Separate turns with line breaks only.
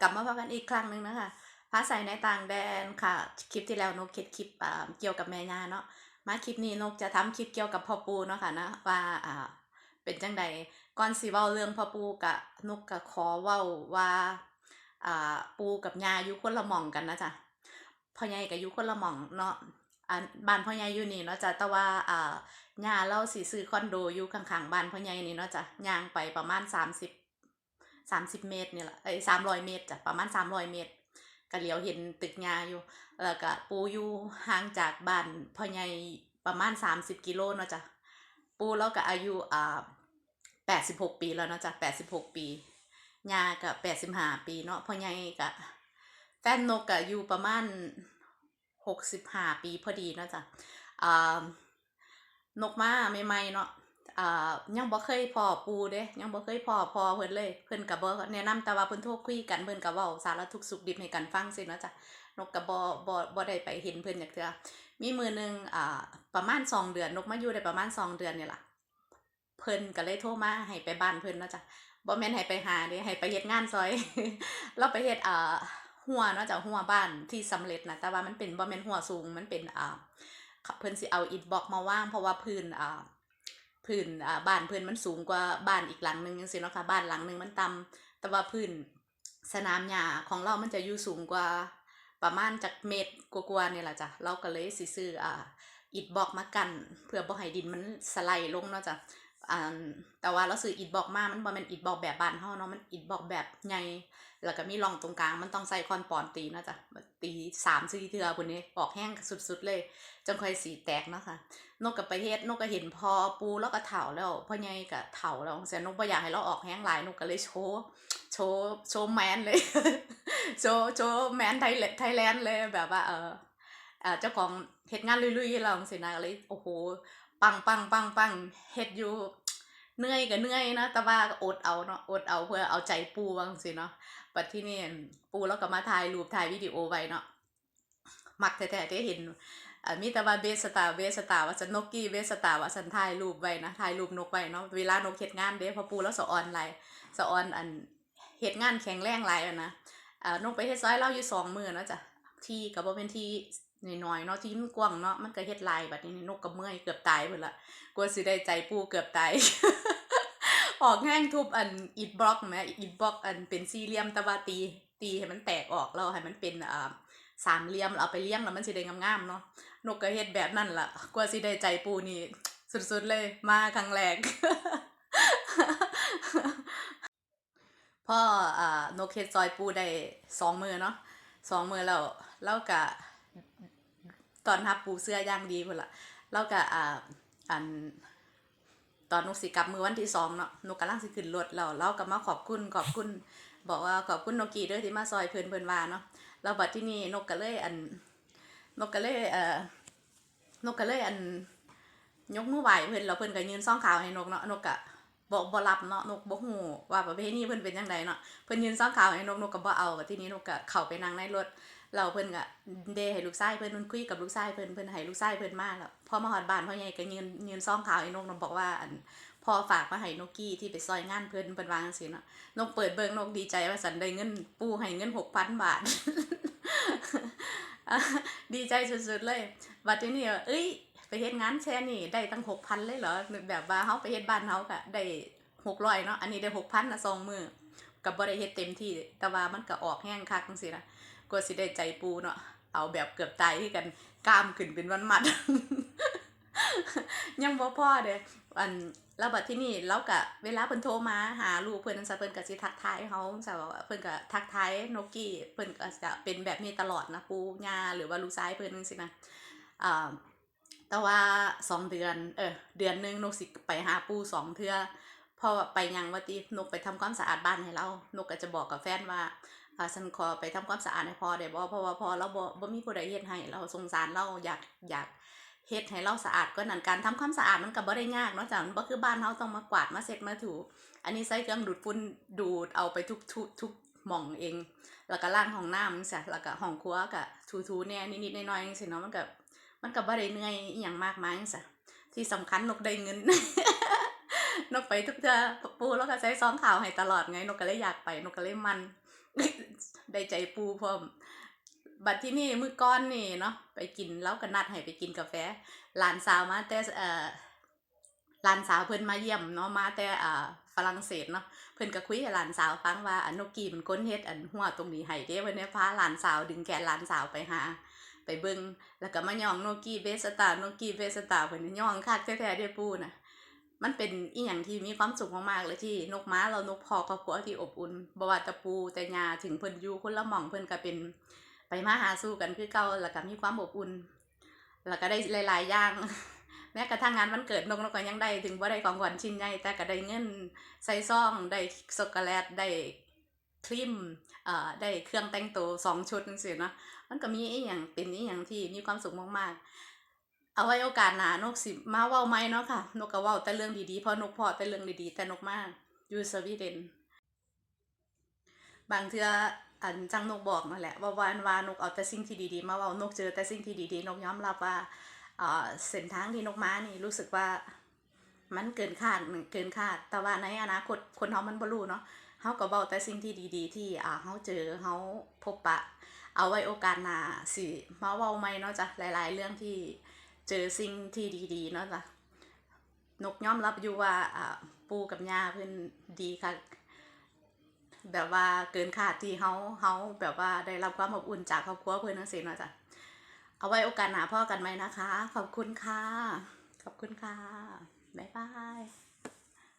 กลับมาพบกันอีกครั้งหนึ่งนะคะพาใสในต่างแดนค่ะ คลิปที่แล้วนกคิดคลิปเกี่ยวกับแม่ยาเนาะ มาคลิปนี้นกจะทำคลิปเกี่ยวกับพ่อปูเนาะค่ะนะว่าเป็นจังใดก่อนสิเว้าเรื่องพ่อปูกะนกกะขอเว้าว่าปูกับยาอยู่คนละหม่องกันนะจ๊ะพ่อใหญ่ก็อยู่คนละหม่องเนาะบ้านพ่อใหญ่อยู่นี่เนาะจ้ะแต่ว่าอ่ายาเราสิซื้อคอนโดอยู่ข้างๆบ้านพ่อใหญ่นี่เนาะจ้ะย่างไปประมาณ30 30 เมตรนี่แหละเอ้ย300เมตรจ้ะประมาณ 300 เมตรก็เหลียวเห็นตึกยาอยู่ แล้วก็ปูอยู่ห่างจากบ้านพ่อใหญ่ประมาณ 30 กิโลเนาะจ้ะปูแล้วก็อายุอ่า86ปีแล้วเนาะจ้ะ86ปียาก็85ปีเนาะพ่อใหญ่ก็แฟนนกก็อยู่ประมาณ65ปีพอดีเนาะจ้ะอ่านกมาใหม่ๆเนาะ อ่ายังบ่เคยพอปูเด้ ยังบ่เคยพอพอเพิ่นเลย เพิ่นก็บ่แนะนำแต่ว่าเพิ่นโทรคุยกันเพิ่นก็เว้าสารทุกข์สุขดิบให้กันฟังซิเนาะจ้ะนกก็บ่บ่บ่ได้ไปเห็นเพิ่นจักเทื่อมีมือหนึงอ่าประมาณ2เดือนนกมาอยู่ได้ประมาณ2เดือนนี่ล่ะเพิ่นก็เลยโทรมาให้ไปบ้านเพิ่นเนาะจ้ะบ่แม่นให้ไปหาเด้ให้ไปเฮ็ดงานซอย เราไปเฮ็ดอ่าหัวเนาะจ้ะหัวบ้านที่สำเร็จนะแต่ว่ามันเป็นบ่แม่นหัวสูงมันเป็นอ่าเพิ่นสิเอาอิฐบล็อกมาว่างเพราะว่าพื้นอ่า พื้นอ่าบ้านเพื่อนมันสูงกว่าบ้านอีกหลังหนึงจังซี่เนาะค่ะบ้านหลังหนึ่งมันต่ำแต่ว่าพื้นสนามหญ้าของเรามันจะอยู่สูงกว่าประมาณจักเมตรกว่าๆนี่ยแหละจ้ะเราก็เลยสิซื้ออ่าอิฐบล็อกมากันเพื่อบ่ให้ดินมันสไลด์ลงเนาะจ้ะอ่าแต่ว่าเราซื้ออิฐบล็อกมามันบ่แม่นอิฐบล็อกแบบบ้านเฮาเนาะมันอิฐบล็อกแบบใหญ่ แล้วก็มีร่องตรงกลางมันต้องใส่คอนปอนตีนะจ้ะตี3 4เทื่อพุ่นนี้ออกแห้งสุดๆเลยจนค่อยสีแตกเนาะค่ะนกกับไปเฮ็ดนกก็เห็นพอปูแล้วก็เถาแล้วพ่อใหญ่ก็เถาแล้วเสียนกบ่อยากให้เราออกแห้งหลายนกก็เลยโชว์โชว์โชว์แมนเลยโชว์โชว์แมนไทยไทยแลนด์เลยแบบว่าเออเจ้าของเฮ็ดงานลุยๆเราจังซี่นะก็เลยโอ้โหปังปังปังปังเฮ็ดอยู่เหนื่อยก็เหนื่อยนะ แต่ว่าอดเอาเนาะ อดเอาเพื่อเอาใจปูว่างซี่เนาะ บัดที่นี่ปูแล้วก็มาถ่ายรูปถ่ายวิดีโอไว้เนาะมักแท้ๆได้เห็นมีแต่ว่าเบสตาเบสตาว่าฉันนกกี้เบสตาว่าฉันถ่ายรูปไว้นะถ่ายรูปนกไว้เนาะเวลานกเฮ็ดงานเด้พอปูแล้วสะออนหลายสะออนอันเฮ็ดงานแข็งแรงหลายอะนะอ่านกไปเฮ็ดซอยเราอยู่สองมือเนาะจ้ะที่ก็บ่เป็นที่น้อยๆเนาะที่มันกว้างเนาะมันก็เฮ็ดลายบัดนี้นกก็เมื่อยเกือบตายเพิ่นละกลัวสิได้ใจปูเกือบตาย ออกแห้งทุบอันอิฐบล็อกแหมอิฐบล็อกอันเป็นสี่เหลี่ยมต่ว่าตี ตีให้มันแตกออกแล้วให้มันเป็นอ่าสามเหลี่ยมเอาไปเลี้ยงแล้วมันสิได้งามๆเนาะนกก็เฮ็ดแบบนั่นล่ะกว่าสิได้ใจปูนี่สุดๆเลยมาครั้งแรกพ่ออ่านกเฮ็ดซอยปูได้สองมือเนาะสองมือแล้วแล้วก็ตอนทับปูเสื้อย่างดีพุ่นละแล้วก็อ่าอัน ตอนนกสิกลับมือวันที่สองเนาะนกกำลังสิขึ้นรถแล้วเราก็มาขอบคุณขอบคุณ บอกว่าขอบคุณนกกีด้อที่มาซอยเพิ่นเพิ่นวาเนาะแล้วบัดที่นี่นกก็เลยอันนกก็เลยเอ่อนกก็เลยอันยกมือไหวเพิ่นแล้วเพิ่นก็ยืนซ่องขาวให้นกเนาะนกก็บ่บ่รับเนาะนกบ่ฮู้ว่าประเพณีเพิ่นเป็นจังไดเนาะเพิ่นยืนซ่องขาวให้นกนกก็บ่เอาที่นี้นกก็เข้าไปนั่งในรถ แล้วเพิ่นก็เดให้ลูกชายเพิ่นเพิ่นคุยกับลูกชายเพิ่นเพิ่นให้ลูกชายเพิ่นมาแล้วพอมาฮอดบ้านพ่อใหญ่ก็ยืนยืนซ่องขาวให้นกนบอกว่าอันพ่อฝากมาให้นกกี้ที่ไปซอยงานเพิ่นเพิ่นวางซี่เนาะนกเปิดเบิ่งนกดีใจว่าสันได้เงินปู่ให้เงิน6,000บาทดีใจสุดๆเลยบัดทีนี้เอ้ยไปเฮ็ดงานแช่นี่ได้ตั้งหกพันเลยเหรอแบบว่าเฮาไปเฮ็ดบ้านเฮาก็ได้หกร้อยเนาะอันนี้ได้หกพันนะสองมือกับบ่ได้เฮ็ดเต็มที่แต่ว่ามันก็ออกแห้งคักจังซี่นะ กว่าสิได้ใจปูเนาะเอาแบบเกือบตายคือกันกล้ามขึ้นเป็นวันมัด ยังบ่พอเด้อันแล้วบัดที่นี่เราก็เวลาเพิ่นโทรมาหาลูกเพิ่นจังซี่เพิ่นก็สิทักทายเฮาจังว่าเพิ่นก็ทักทายนกกี้เพิ่นก็จะเป็นแบบนี้ตลอดนะปูย่าหรือว่าลูกชายเพิ่นจังซี่นะอ่าแต่ว่าสองเดือนเออเดือนหนึงนกสิไปหาปูสองเทื่อพอไปยังว่าตินกไปทำความสะอาดบ้านให้เรา นกก็จะบอกกับแฟนว่า อ่าฉันขอไปทำความสะอาดให้พ่อได้บ่เพราะว่าพ่อเราบ่บ่มีผู้ใดเฮ็ดให้เราสงสารเราอยากอยากเฮ็ดให้เราสะอาดก็นั่นการทำความสะอาดมันก็บ่ได้ยากเนาะจ้ะมันบ่คือบ้านเฮาต้องมากวาดมาเช็ดมาถู อันนี้ใช้เครื่องดูดฝุ่นดูดเอาไปทุกทุกทุกหม่องเอง แล้วก็ล้างห้องน้ำจังซี่แล้วก็ห้องครัวก็ถูๆแน่นิดๆน่อยๆจังซี่เนาะมันก็มันก็บ่ได้เหนื่อยอหย่างมากมายจังซี้ที่สำคัญนกได้เงินนกไปทุกเทื่อปูแล้วก็ใช้ซ้องขาวให้ตลอดไงนกก็เลยอยากไปนกก็เลยมัน ได้ใจปูพร้อมบัดที่นี่มือก่อนนี่เนาะไปกินแล้วก็นัดให้ไปกินกาแฟหลานสาวมาแต่เอ่อหลานสาวเพิ่นมาเยี่ยมเนาะมาแต่อ่าฝรั่งเศสเนาะเพิ่นก็คุยให้หลานสาวฟังว่าอันนกกี้มันก้นเฮ็ดอันหัวตรงนี้ให้เด้เพิ่นเนี่ยพาหลานสาวดึงแขนหลานสาวไปหา ไปเบิ่งแล้วก็มาย่องโนกี้เบสตาโนกี้เบสตาเพิ่นย่องคักแท้ๆเด้ปูน่ะ มันเป็นอีหยังที่มีความสุขมากๆเลยที่นกม้าเรานกพอครอบครัวที่อบอุ่นบ่ว่าแตะปูแต่ยาถึงเพิ่นอยู่คนละหม่องเพิ่นก็เป็น ไปมาหาสู่กันคือเก่าแล้วก็มีความอบอุ่น แล้วก็ได้หลายๆอย่างแม้กระทั่งงานวันเกิดนกนกก็ยังได้ถึงบ่าได้ของขวัญชิ้นใหญ่แต่ก็ได้เงินใส่ซองได้ช็อกโกแลตได้ครีมเอ่อได้เครื่องแต่งตัวสองชุดจังซี่เนาะมันก็มีอีหยังเป็นอีหยังที่มีความสุขมากๆ เอาไว้โอกาสหนานกสิมาเว้าใหมเนาะค่ะ นกก็เว้าแต่เรื่องดีๆเพราะนกพอแต่เรื่องดีๆแต่นกมาอยู่สวีเดนบางเทืออันจังนกบอกนั่นแหละว่าวันวานกเอาแต่สิ่งที่ดีๆ มาเว้านกเจอแต่สิ่งที่ดีๆนกยอมรับว่าเอ่อเส้นทางที่นกมานี่รู้สึกว่ามันเกินคาดเกินคาด แต่ว่าในอนาคตคนเฮามันบ่รู้เนาะเฮาก็เว้าแต่สิ่งที่ดี ๆ ที่อ่าเฮาเจอเฮาพบปะ เอาไว้โอกาสหน้าสิมาเว้าใหม่เนาะจ้ะหลาย ๆ เรื่องที่ เจอสิ่งที่ดีๆเนาะจ้ะนกยอมรับอยู่ว่าอ่าปูกับย่าเพื่นดีค่ะ แบบว่าเกินคาดที่เขาเขาแบบว่าได้รับความอบอุ่นจากครอบครัวเพื่อนจังซี่เนาะจ้ะเอาไว้โอกาสหนาพ่อกันไหมนะคะ ขอบคุณค่ะ ขอบคุณค่ะ บ๊ายบาย